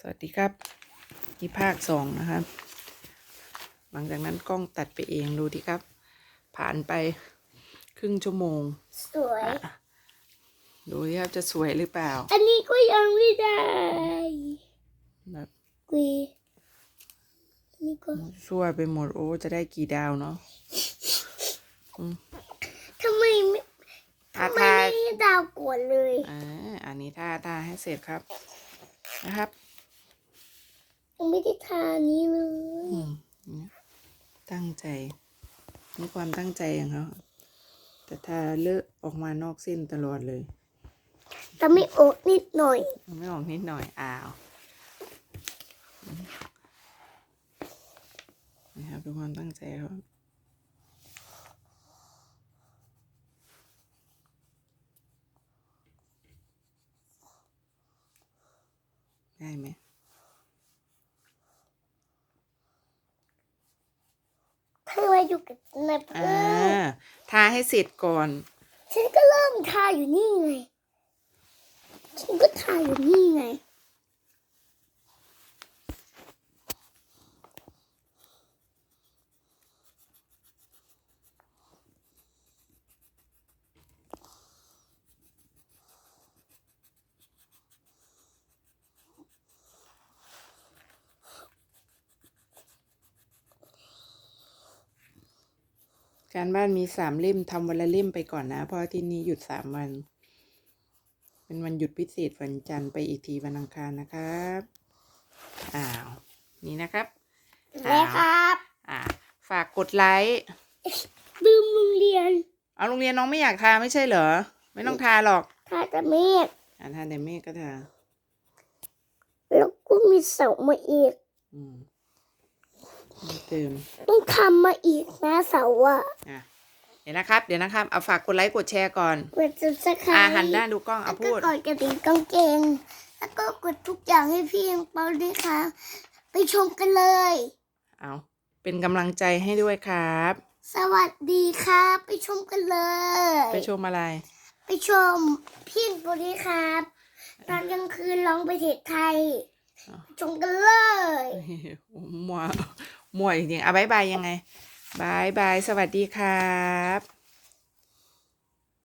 สวัสดีครับนี่ภาคสองนะครับ หลังจากนั้นกล้องตัดไปเองดูดิครับ ผ่านไปครึ่งชั่วโมง สวยอะดูดิครับจะสวยหรือเปล่า อันนี้ก็ยังไม่ได้แบบกุยอันนี้ก็ช่วยไปหมดโอ้จะได้กี่ดาวเนาะทำไมไม่ทาทำไมทาไม่ให้ดาวกวนเลยอ่าอันนี้ทาทาให้เสร็จครับนะครับ ยังไม่ได้ทาอันนี้เลยอืมเนี่ยตั้งใจมีความตั้งใจของเขาแต่ทาเลอะออกมานอกเส้นตลอดเลยแต่ไม่โอกนิดหน่อย ไม่ออกนิดหน่อยอ้าวนะครับดูความตั้งใจเขาได้ไหม ทำไมอยู่กับในอ่าเพื่อนทาให้เสร็จก่อน ฉันก็เริ่มทาอยู่นี่ไง ฉันก็ทาอยู่นี่ไง การบ้านมีสามเล่มทำวันละเล่มไปก่อนนะ เพราะอาที่นี้หยุดสามวัน เป็นวันหยุดพิเศษวันจันทร์ไปอีกทีวันอังคารนะครับอ้าวนี่นะครับแล้วครับอ่าฝากกดไลค์ลืมโรงเรียน เอาโรงเรียนน้องไม่อยากทาไม่ใช่เหรอ ไม่ต้องทาหรอกทาแต่เมฆอ่าทาแต่เมฆก็ทาแล้วก็มีเสามาอีก อืม เติมต้องทำมาอีกนะเสาอะอะเดี๋ยวนะครับ เดี๋ยวนะครับ เอาฝากกดไลค์กดแชร์ก่อนกดซับสไครอ่าต์หันหน้าดูกล้องแล้เอาวก็พูดกดกระดิ่งกางเกง แล้วก็กดทุกอย่างให้พี่ยังเปาด้วยค่ะ ไปชมกันเลย เอาเป็นกำลังใจให้ด้วยครับ สวัสดีครับไปชมกันเลย ไปชมอะไร ไปชมพี่ยังเปาด้วยครับ ตอนกลางคืนร้องประเทศไทยอ๋อไปชมกันเลยมัว มัวจริงๆอะบายบายยังไงบายบายสวัสดีครับ